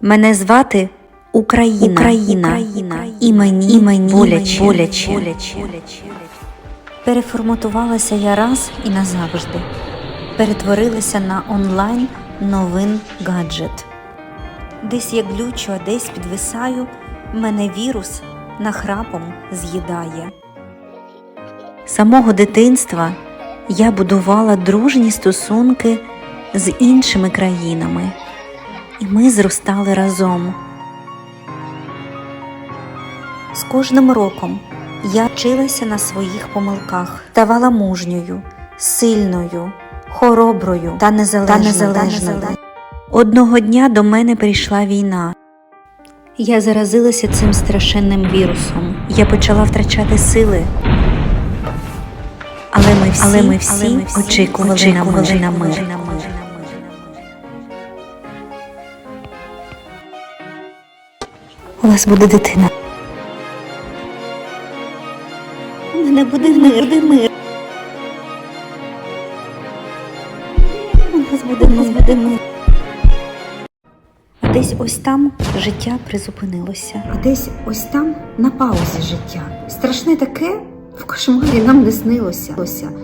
Мене звати Україна, Україна, і мені, і мені боляче, боляче. Переформатувалася я раз і назавжди. Перетворилася на онлайн новин гаджет. Десь я глючу, а десь підвисаю, мене вірус нахрапом з'їдає. Самого дитинства я будувала дружні стосунки з іншими країнами, і ми зростали разом. З кожним роком я вчилася на своїх помилках, ставала мужньою, сильною, хороброю та незалежною. Та незалежною. Одного дня до мене прийшла війна. Я заразилася цим страшенним вірусом. Я почала втрачати сили. Але ми всі, Але ми всі, очікували, очікували на мир. У вас буде дитина. У мене буде мир, буде мир. У нас буде, у нас буде мир. А десь ось там життя призупинилося. А десь ось там на паузі життя. Страшне таке в кошмарі нам не снилося.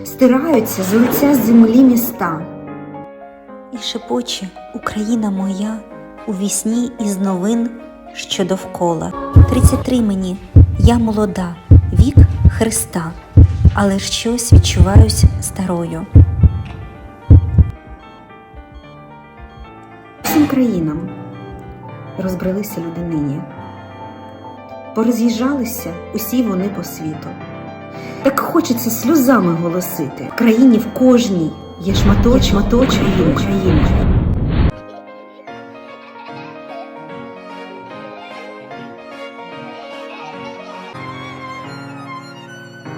Стираються з лиця землі міста. І шепоче Україна моя у вісні із новин, що довкола. 33 мені, я молода, вік Христа, але щось відчуваюсь старою. Всім країнам розбрелися люди нині. Пороз'їжджалися усі вони по світу. Так хочеться сльозами голосити. В країні в кожній є шматочок, шматочок України.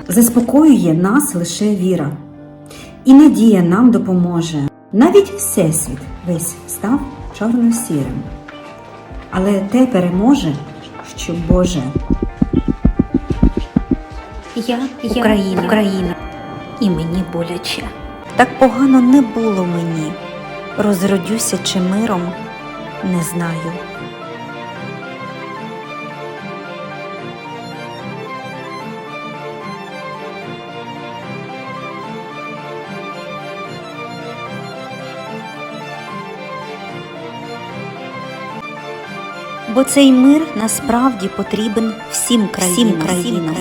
Заспокоює нас лише віра, і надія нам допоможе. Навіть всесвіт весь став чорно-сірим. Але те переможе, що Боже. Я, Україна, Україна, і мені боляче. Так погано не було мені. Розродюся чи миром, не знаю. Бо цей мир насправді потрібен всім країнам. Всім країнам.